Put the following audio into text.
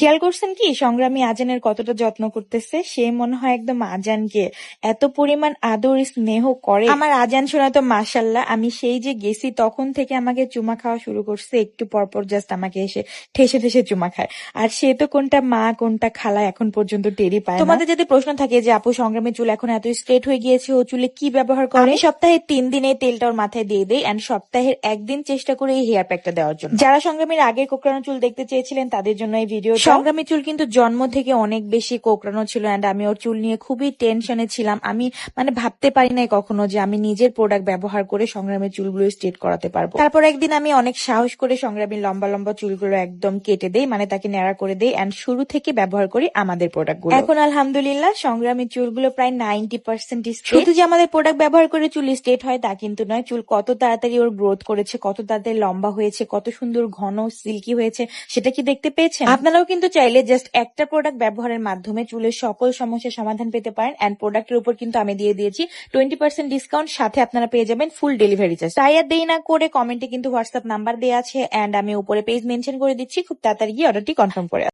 খেয়াল করছেন কি? সংগ্রামী আজানের কতটা যত্ন করতেছে? সে মনে হয় একদম আজানকে এত পরিমাণ আদর স্নেহ করে। আমার আজান শোনা তো মাসাল্লাহ আমি সেই যে গেছি তখন থেকে আমাকে চুমা খাওয়া শুরু করছে। একটু পরপর জাস্ট আমাকে এসে ঠেসে ঠেসে চুমা খায়। আর সে তো কোনটা মা কোনটা খালা এখন পর্যন্ত টেরই পায় তোমাদের যদি প্রশ্ন থাকে যে আপু সংগ্রামী চুল এখন এত স্ট্রেট হয়ে গিয়েছে ও চুলে কি ব্যবহার করে? সপ্তাহে তিন দিন তেলটা ওর মাথায় দিয়ে দেয় এন্ড সপ্তাহের একদিন চেষ্টা করে এই হেয়ার প্যাকটা দেওয়ার জন্য। যারা সংগ্রামীর আগে কোকড়ানো চুল দেখতে চেয়েছিলেন তাদের জন্য এই ভিডিও সংগ্রামী চুল কিন্তু জন্ম থেকে অনেক বেশি কোকড়ানো ছিল এন্ড আমি ওর চুল নিয়ে খুবই টেনশনে ছিলাম। আমি মানে ভাবতে পারি নাই কখনো যে আমি নিজের প্রোডাক্ট ব্যবহার করে সংগ্রামের চুলগুলো স্ট্রেট করাতে পারব। তারপর একদিন আমি অনেক সাহস করে সংগ্রামীর লম্বা লম্বা চুলগুলো একদম কেটে দেই মানে তাকে ন্যাড়া করে দেই এন্ড শুরু থেকে ব্যবহার করি আমাদের প্রোডাক্টগুলো। এখন আলহামদুলিল্লাহ সংগ্রামী চুলগুলো প্রায় নাইনটি পার্সেন্ট শুধু যে আমাদের প্রোডাক্ট ব্যবহার করে চুল স্ট্রেট হয় তা কিন্তু নয় চুল কত তাড়াতাড়ি ওর গ্রোথ করেছে কত তাড়াতাড়ি লম্বা হয়েছে কত সুন্দর ঘন সিল্কি হয়েছে সেটা কি দেখতে পেয়েছেন? আপনারাও কিন্তু চাইলে জাস্ট একটা প্রোডাক্ট ব্যবহারের মাধ্যমে চুলের সকল সমস্যার সমাধান পেতে পারেন অ্যান্ড প্রোডাক্টের উপর কিন্তু আমি দিয়ে দিয়েছি। টোয়েন্টি পার্সেন্ট ডিসকাউন্ট সাথে আপনারা পেয়ে যাবেন ফুল ডেলিভারি চার্জ তাই আর দেই না করে কমেন্টে কিন্তু হোয়াটসঅ্যাপ নাম্বার দেওয়া আছে অ্যান্ড আমি উপরে পেজ মেনশন করে দিচ্ছি। খুব তাড়াতাড়ি গিয়ে অর্ডারটি কনফার্ম করে